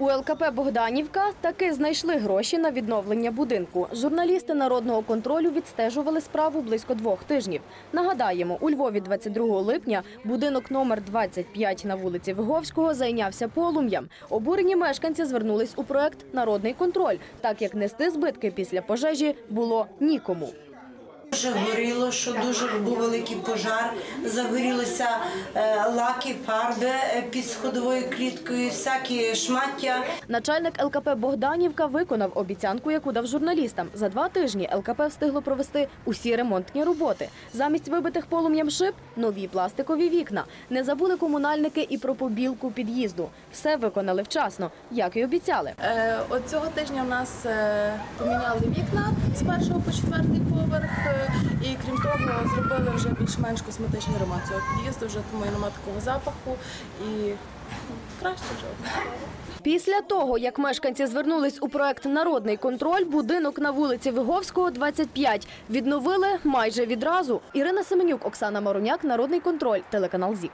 У ЛКП Богданівка таки знайшли гроші на відновлення будинку. Журналісти народного контролю відстежували справу близько двох тижнів. Нагадаємо, у Львові 22 липня будинок номер 25 на вулиці Виговського зайнявся полум'ям. Обурені мешканці звернулись у проект Народний контроль, так як нести збитки після пожежі було нікому. Дуже горіло, що дуже був великий пожар. Загорілися е, лаки, фарби е, під сходовою кліткою, всякі шмаття. Начальник ЛКП Богданівка виконав обіцянку, яку дав журналістам. За два тижні ЛКП встигло провести усі ремонтні роботи. Замість вибитих полум'ям шиб – нові пластикові вікна. Не забули комунальники і про побілку під'їзду. Все виконали вчасно, як і обіцяли. Е, От цього тижня в нас е, поміняли вікна з першого по четвертий поверх, е, і крім того, зробили вже більш-менш косметичний ремонт цього під'їзду, вже тому і немає такого запаху і краще вже. Після того, як мешканці звернулись у проект Народний контроль, будинок на вулиці Виговського, 25, відновили майже відразу. Ірина Семенюк, Оксана Маруняк, Народний контроль, телеканал ЗІК.